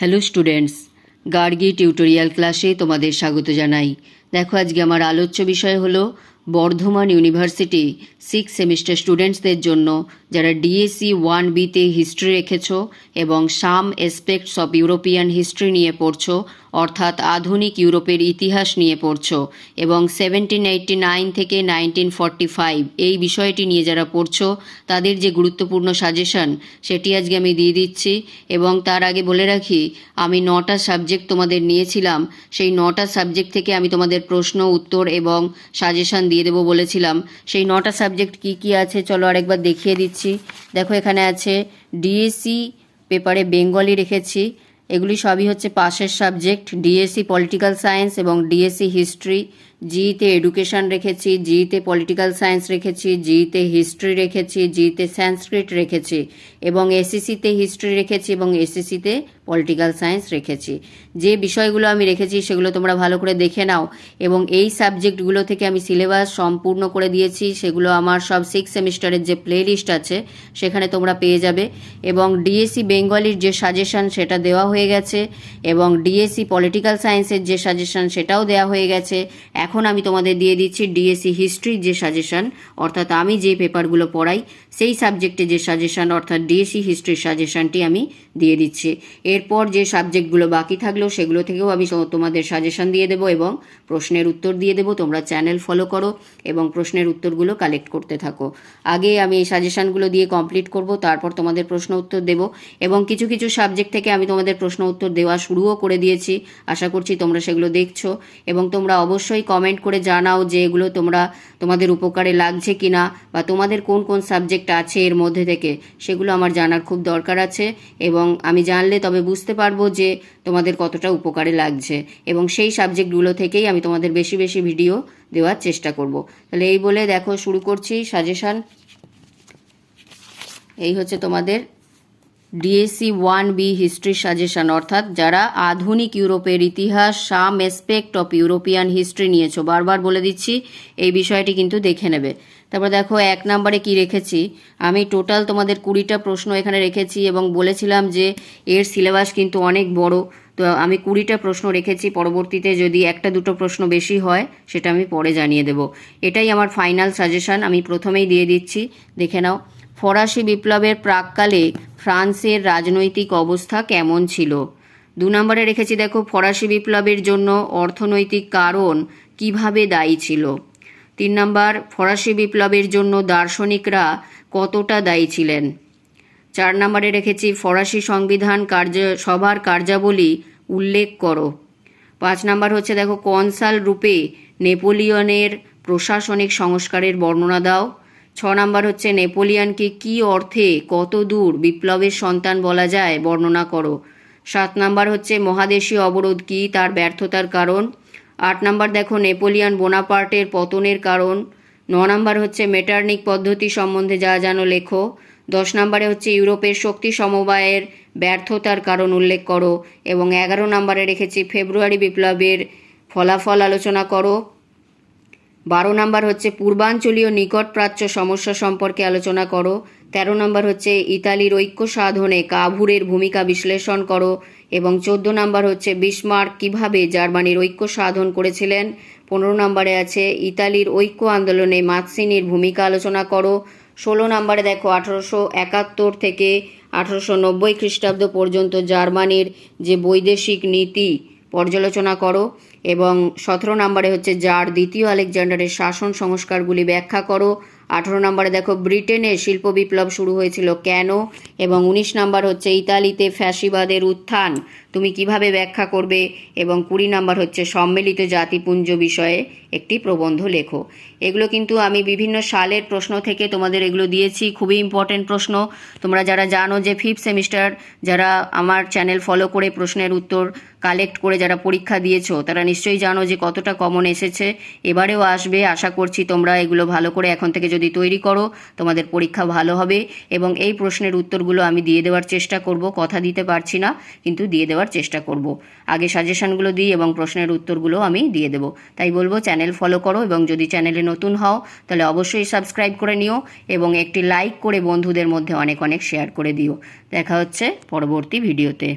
Hello students Gargi tutorial ক্লাসে তোমাদের স্বাগত জানাই। দেখো, আজকে আমার আলোচ্য বিষয় হলো বর্ধমান ইউনিভার্সিটি সিক্স সেমিস্টার স্টুডেন্টসদের জন্য, যারা ডিএসি ওয়ান বিতে হিস্ট্রি রেখেছো এবং some aspects of European history নিয়ে পড়ছো অর্থাৎ আধুনিক ইউরোপের ইতিহাস নিয়ে পড়ছো এবং সেভেন্টিন এইটটি নাইন থেকে নাইনটিন ফর্টি ফাইভ এই বিষয়টি নিয়ে যারা পড়ছো, তাদের যে গুরুত্বপূর্ণ সাজেশন সেটি আজকে আমি দিয়ে দিচ্ছি এবং তার আগে বলে রাখি, আমি নটা সাবজেক্ট তোমাদের নিয়েছিলাম, সেই নটা সাবজেক্ট থেকে আমি তোমাদের প্রশ্ন, উত্তর এবং সাজেশন দিয়ে দেবো বলেছিলাম। সেই নটা সাবজেক্ট কি কি আছে চলো আরেকবার দেখিয়ে দিচ্ছি। দেখো এখানে আছে ডিএসি পেপারে বেঙ্গলি রেখেছি এগুলি সবই হচ্ছে পাশের সাবজেক্ট ডিএসসি পলিটিক্যাল সায়েন্স এবং ডিএসসি হিস্ট্রি জিতে এডুকেশন রেখেছি, জিতে পলিটিক্যাল সায়েন্স রেখেছি, জিতে হিস্ট্রি রেখেছি, জিতে সংস্কৃত রেখেছি এবং এসএসসিতে হিস্ট্রি রেখেছি এবং এসএসসিতে পলিটিক্যাল সায়েন্স রেখেছি। যে বিষয়গুলো আমি রেখেছি সেগুলো তোমরা ভালো করে দেখে নাও এবং এই সাবজেক্টগুলো থেকে আমি সিলেবাস সম্পূর্ণ করে দিয়েছি, সেগুলো আমার সব সিক্স সেমিস্টারের যে প্লে লিস্ট আছে সেখানে তোমরা পেয়ে যাবে এবং ডিএসসি বেঙ্গলির যে সাজেশন সেটা দেওয়া হয়ে গেছে এবং ডিএসসি পলিটিক্যাল সায়েন্সের যে সাজেশন সেটাও দেওয়া হয়ে গেছে। এখন আমি তোমাদের দিয়ে দিচ্ছি ডিএসসি হিস্ট্রির যে সাজেশন অর্থাৎ আমি যে পেপারগুলো পড়াই, সেই সাবজেক্টে যে সাজেশন অর্থাৎ ডিএসসি হিস্ট্রির সাজেশনটি আমি দিয়ে দিচ্ছি। এরপর যে সাবজেক্টগুলো বাকি থাকল, সেগুলো থেকেও আমি তোমাদের সাজেশন দিয়ে দেবো এবং প্রশ্নের উত্তর দিয়ে দেবো। তোমরা চ্যানেল ফলো করো এবং প্রশ্নের উত্তরগুলো কালেক্ট করতে থাকো। আগে আমি এই সাজেশানগুলো দিয়ে কমপ্লিট করব, তারপর তোমাদের প্রশ্ন উত্তর দেবো এবং কিছু কিছু সাবজেক্ট থেকে আমি তোমাদের প্রশ্ন উত্তর দেওয়া শুরুও করে দিয়েছি। আশা করছি তোমরা সেগুলো দেখছ এবং তোমরা অবশ্যই কমেন্ট করে জানাও যে এগুলো তোমরা তোমাদের উপকারে লাগছে কিনা বা তোমাদের কোন কোন সাবজেক্ট আছে এর মধ্যে থেকে। সেগুলো আমার জানার খুব দরকার আছে এবং আমি জানলে তবে বুঝতে পারব যে তোমাদের কতটা উপকারে লাগছে এবং সেই সাবজেক্টগুলো থেকেই আমি তোমাদের বেশি বেশি ভিডিও দেওয়ার চেষ্টা করব। তাহলে এই বলে দেখো শুরু করছি সাজেশন এই হচ্ছে তোমাদের DSC one B history suggestion অর্থাৎ যারা আধুনিক ইউরোপের ইতিহাস, some aspect of European history নিয়েছো, বারবার বলে দিচ্ছি, এই বিষয়টি কিন্তু দেখে নেবে। তারপর দেখো, এক নম্বরে কি রেখেছি? আমি টোটাল তোমাদের কুড়িটা প্রশ্ন এখানে রেখেছি এবং বলেছিলাম যে এর সিলেবাস কিন্তু অনেক বড়। তো আমি কুড়িটা প্রশ্ন রেখেছি, পরবর্তীতে যদি একটা দুটো প্রশ্ন বেশি হয়, সেটা আমি পরে জানিয়ে দেব। এটাই আমার ফাইনাল সাজেশন আমি প্রথমেই দিয়ে দিচ্ছি, দেখে নাও। ফরাসি বিপ্লবের প্রাককালে ফ্রান্সের রাজনৈতিক অবস্থা কেমন ছিল? দু নম্বরে রেখেছি, দেখো, ফরাসি বিপ্লবের জন্য অর্থনৈতিক কারণ কীভাবে দায়ী ছিল? তিন নম্বর, ফরাসি বিপ্লবের জন্য দার্শনিকরা কতটা দায়ী ছিলেন? চার নম্বরে রেখেছি ফরাসি সংবিধান কার্য সভার কার্যাবলী উল্লেখ করো। পাঁচ নাম্বার হচ্ছে দেখো, কনসাল রূপে নেপোলিয়নের প্রশাসনিক সংস্কারের বর্ণনা দাও। ছ নাম্বার হচ্ছে, নেপোলিয়ানকে কি অর্থে কত দূর বিপ্লবের সন্তান বলা যায় বর্ণনা করো। সাত নাম্বার হচ্ছে, মহাদেশীয় অবরোধ কি তার ব্যর্থতার কারণ? আট নাম্বার দেখো, নেপোলিয়ান বোনাপার্টের পতনের কারণ। ন নাম্বার হচ্ছে, মেটার্নিক পদ্ধতি সম্বন্ধে যা জানো লেখো। দশ নম্বরে হচ্ছে ইউরোপের শক্তি সমবায়ের ব্যর্থতার কারণ উল্লেখ করো এবং এগারো নম্বরে রেখেছি ফেব্রুয়ারি বিপ্লবের ফলাফল আলোচনা করো। বারো নম্বর হচ্ছে পূর্বাঞ্চলীয় নিকট প্রাচ্য সমস্যা সম্পর্কে আলোচনা করো। তেরো নম্বর হচ্ছে ইতালির ঐক্য সাধনে কাভুরের ভূমিকা বিশ্লেষণ করো এবং চোদ্দ নম্বর হচ্ছে বিসমার্ক কীভাবে জার্মানির ঐক্য সাধন করেছিলেন। পনেরো নম্বরে আছে ইতালির ঐক্য আন্দোলনে মাতসিনির ভূমিকা আলোচনা করো। ষোলো নম্বরে দেখো, আঠারোশো একাত্তর থেকে আঠারোশো নব্বই খ্রিস্টাব্দ পর্যন্ত জার্মানির যে বৈদেশিক নীতি, পর্যালোচনা করো। এবং সতেরো নম্বরে হচ্ছে যার দ্বিতীয় আলেকজান্ডারের শাসন সংস্কারগুলি ব্যাখ্যা করো। আঠেরো নম্বরে দেখো, ব্রিটেনে শিল্প বিপ্লব শুরু হয়েছিল কেন? এবং উনিশ নম্বর হচ্ছে, ইতালিতে ফ্যাসিবাদের উত্থান, তুমি কীভাবে ব্যাখ্যা করবে? এবং কুড়ি নম্বর হচ্ছে, সম্মিলিত জাতিপুঞ্জ বিষয়ে একটি প্রবন্ধ লেখো। এগুলো কিন্তু আমি বিভিন্ন সালের প্রশ্ন থেকে তোমাদের এগুলো দিয়েছি, খুবই ইম্পর্টেন্ট প্রশ্ন। তোমরা যারা জানো যে ফিফথ সেমিস্টার যারা আমার চ্যানেল ফলো করে প্রশ্নের উত্তর কালেক্ট করে যারা পরীক্ষা দিয়েছ, তারা নিশ্চয়ই জানো যে কতটা কমন এসেছে। এবারেও আসবে, আশা করছি তোমরা এগুলো ভালো করে এখন থেকে যদি তৈরি করো, তোমাদের পরীক্ষা ভালো হবে এবং এই প্রশ্নের উত্তরগুলো আমি দিয়ে দেওয়ার চেষ্টা করব, কথা দিতে পারছি না, কিন্তু দিয়ে দেওয়ার চেষ্টা করব। আগে সাজেশনগুলো দিই এবং প্রশ্নের উত্তরগুলো আমি দিয়ে দেবো। তাই বলব চ্যানেল ফলো করো এবং যদি চ্যানেলে নতুন হও, তাহলে অবশ্যই সাবস্ক্রাইব করে নিও এবং একটি লাইক করে বন্ধুদের মধ্যে অনেক অনেক শেয়ার করে দিও। দেখা হচ্ছে পরবর্তী ভিডিওতে